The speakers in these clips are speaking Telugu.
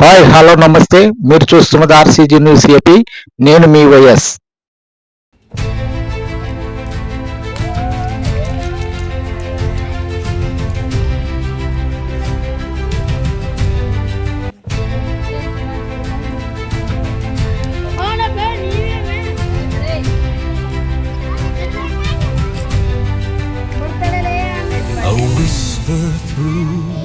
హాయ్ హలో నమస్తే మీరు చూస్తున్నది ఆర్సీజీ న్యూస్ ఏపీ నేను మీ వైఎస్ అవునబ్బే, నీవేమే? ముడతలే అన్నట్టు. A whisper through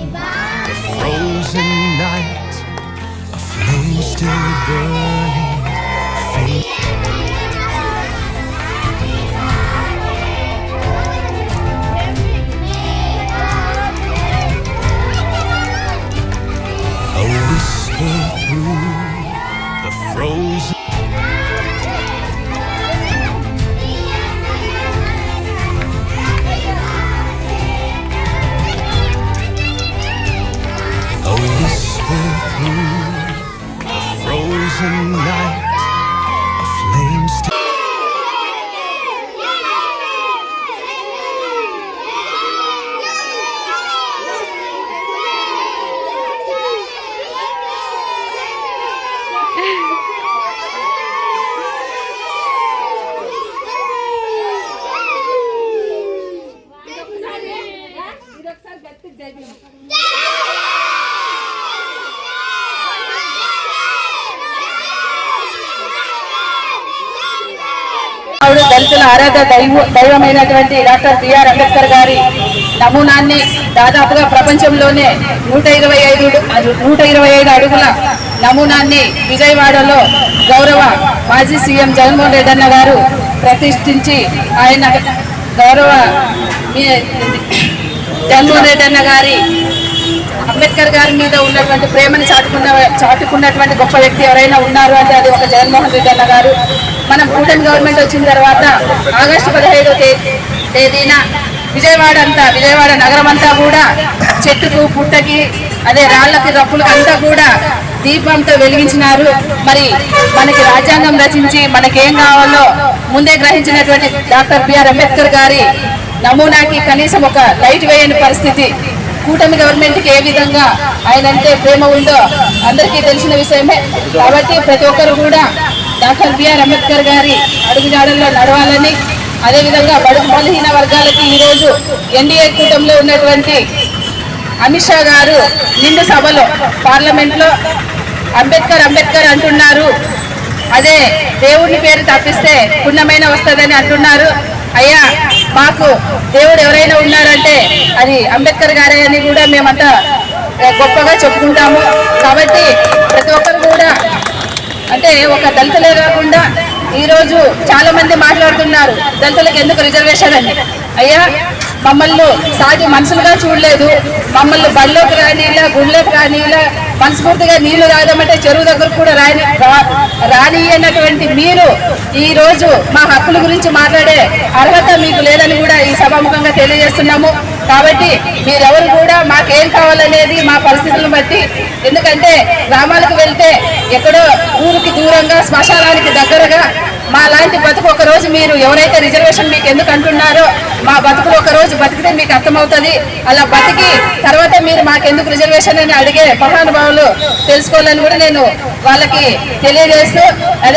thousand lights of flames. Bir dakika sen bekle dedim. దళితుల ఆరాధ దైవ దైవమైనటువంటి డాక్టర్ బిఆర్ అంబేద్కర్ గారి నమూనాన్ని దాదాపుగా ప్రపంచంలోనే నూట ఇరవై ఐదు నూట ఇరవై ఐదు అడుగుల నమూనాన్ని విజయవాడలో గౌరవ మాజీ సీఎం జగన్మోహన్ రెడ్డి అన్న గారు ప్రతిష్ఠించి ఆయన గౌరవ జగన్మోహన్ రెడ్డి అన్న గారి అంబేద్కర్ గారి మీద ఉన్నటువంటి ప్రేమను చాటుకున్న చాటుకున్నటువంటి గొప్ప వ్యక్తి ఎవరైనా ఉన్నారు అంటే అది ఒక జగన్మోహన్ రెడ్డి అన్న గారు. మనం కూటమి గవర్నమెంట్ వచ్చిన తర్వాత ఆగస్టు పదహైదో తేదీన విజయవాడ అంతా విజయవాడ నగరం అంతా కూడా చెట్టుకు పుట్టకి అదే రాళ్ళకి రప్పులు అంతా కూడా దీపంతో వెలిగించినారు. మరి మనకి రాజ్యాంగం రచించి మనకేం కావాలో ముందే గ్రహించినటువంటి డాక్టర్ బిఆర్ అంబేద్కర్ గారి నమూనాకి కనీసం ఒక లైట్ వేయని పరిస్థితి కూటమి గవర్నమెంట్కి ఏ విధంగా ఆయన అంటే ప్రేమ ఉందో అందరికీ తెలిసిన విషయమే. కాబట్టి ప్రతి ఒక్కరు కూడా డాక్టర్ బిఆర్ అంబేద్కర్ గారి అడుగుజాడల్లో నడవాలని అదేవిధంగా బడుగు బలహీన వర్గాలకి ఈరోజు ఎన్డీఏ కూటమిలో ఉన్నటువంటి అమిత్ షా గారు నిండు సభలో పార్లమెంట్లో అంబేద్కర్ అంబేద్కర్ అంటున్నారు. అదే దేవుడి పేరు తప్పిస్తే పుణ్యమైన వస్తుందని అంటున్నారు. అయ్యా మాకు దేవుడు ఎవరైనా ఉన్నారంటే అది అంబేద్కర్ గారే అని కూడా మేమంతా గొప్పగా చెప్పుకుంటాము. కాబట్టి ప్రతి ఒక్కరు కూడా అంటే ఒక దళితులే కాకుండా ఈరోజు చాలామంది మాట్లాడుతున్నారు దళితులకు ఎందుకు రిజర్వేషన్ అని. అయ్యా మమ్మల్ని సాటి మనుషులుగా చూడలేదు. మమ్మల్ని బళ్ళలోకి రానిలా గుళ్ళోకి రానిలా మనస్ఫూర్తిగా నీళ్ళు రాదామంటే చెరువు దగ్గర కూడా రాని రాని అన్నటువంటి మీరు ఈ రోజు మా హక్కుల గురించి మాట్లాడే అర్హత మీకు లేదని కూడా ఈ సభాముఖంగా తెలియజేస్తున్నాము. కాబట్టి మీరెవరు కూడా మాకేం పరిస్థితులను బట్టి. ఎందుకంటే గ్రామాలకు వెళ్తే ఎక్కడో ఊరికి దూరంగా శ్మశానానికి దగ్గరగా మా లాంటి బతుకు ఒక రోజు మీరు ఎవరైతే రిజర్వేషన్ మీకు ఎందుకు అంటున్నారో మా బతుకులు ఒక రోజు బతికితే మీకు అర్థమవుతుంది. అలా బతికి తర్వాత మీరు మాకెందుకు రిజర్వేషన్ అని అడిగే మహానుభావులు తెలుసుకోవాలని కూడా నేను వాళ్ళకి తెలియజేస్తూ అదే